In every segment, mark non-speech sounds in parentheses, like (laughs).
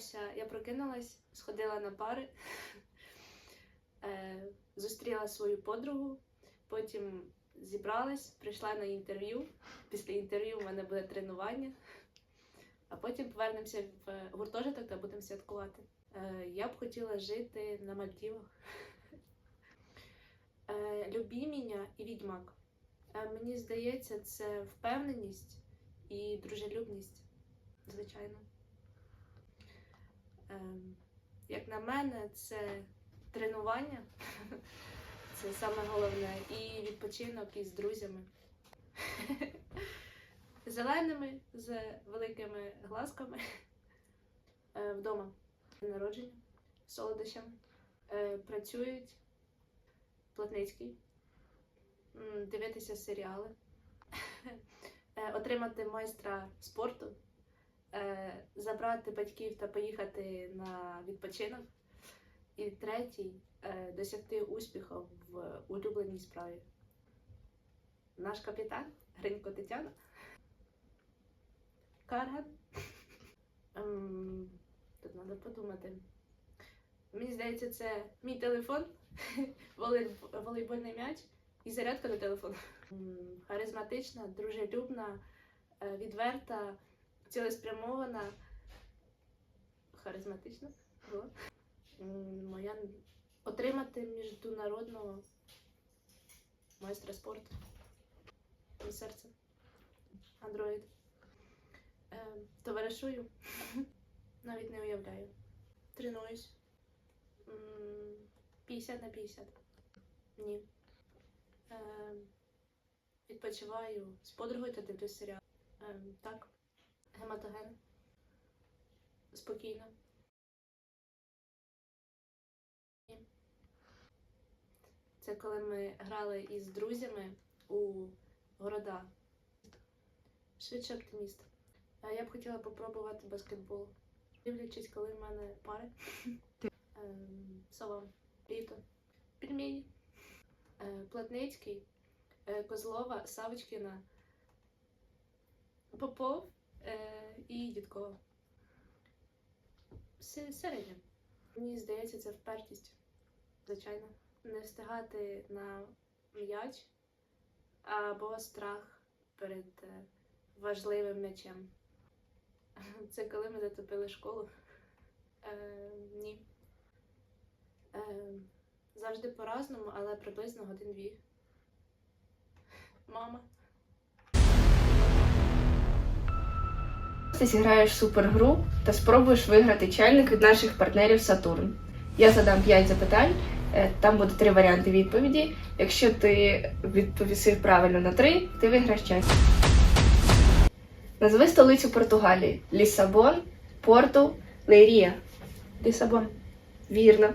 прокинувся, я прокинулась, сходила на пари, (laughs) е, зустріла свою подругу, потім зібралась, прийшла на інтерв'ю. Після інтерв'ю в мене буде тренування, а потім повернемося в гуртожиток та будемо святкувати. Е, я б хотіла жити на Мальдівах. Е, Любіміння і відьмак. Мені здається, це впевненість і дружелюбність, звичайно. Ем, Як на мене, це тренування, (laughs) це саме головне, і відпочинок із друзями. (laughs) Зеленими з великими глазками. Е, вдома. Народження. Солодощами. Е, Працюють. Плотницький, дивитися серіали, (laughs) Е, отримати майстра спорту, забрати батьків та поїхати на відпочинок. І третій е, досягти успіху в улюбленій справі. Наш капітан Гринько Тетяна. Карган. Ем, Тут треба подумати. Мені здається, це мій телефон, (laughs) волейбольний м'яч і зарядка на телефон. М, Харизматична, дружелюбна, е, відверта, цілеспрямована. Харизматична. О. Моя отримати міжнародного майстра спорту. І серце. Андроїд. Е, товаришую. (laughs) Навіть не уявляю. Тренуюсь. 50 на 50. Ні. Е, відпочиваю з подругою та дивлюсь серіал. Е, так. Гематоген. Спокійно. Це коли ми грали із друзями у города. Швидше оптиміст. Я б хотіла попробувати баскетбол. Дивлячись, коли в мене пари. Ем, Салон. Літо. Пельмені. Е, Платницький. е, Козлова, Савочкіна. Попов е, і Дідкова. Се- Середня. Мені здається, це впертість. Звичайно. Не встигати на м'яч або страх перед е, важливим м'ячем. (laughs) Це коли ми затопили школу. Е, ні. Е, завжди по-разному, але приблизно годин-дві. Мама. Ти зіграєш супергру та спробуєш виграти чайник від наших партнерів Сатурн. Я задам 5 запитань, е, там буде три варіанти відповіді. Якщо ти відповісив правильно на три, ти виграєш чай. Назви столицю Португалії: Лісабон, Порту, Лейрія. Лісабон. Вірно.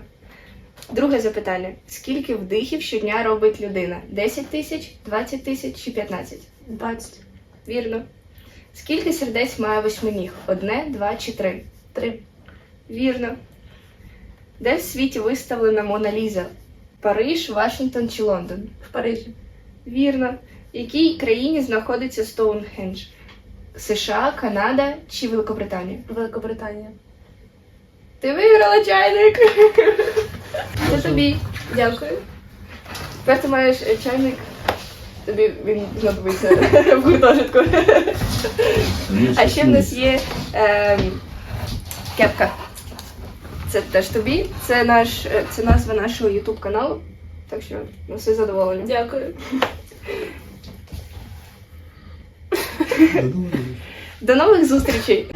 Друге запитання: скільки вдихів щодня робить людина? 10 тисяч, 20 тисяч чи 15? 20. Вірно. Скільки сердець має восьминіг? Одне, два чи три? Три. Вірно. Де в світі виставлена Мона Ліза? Париж, Вашингтон чи Лондон? В Парижі. Вірно. В якій країні знаходиться Стоунхендж? США, Канада чи Великобританія? Великобританія. Ти виграла чайник! Це тобі. Дякую. Тепер ти маєш е, чайник. Тобі він знадобиться в гуртожитку. А ще в нас є ем, кепка. Це теж тобі. Це наш е, це назва нашого YouTube каналу. Так що на все задоволення. Дякую. До нових зустрічей!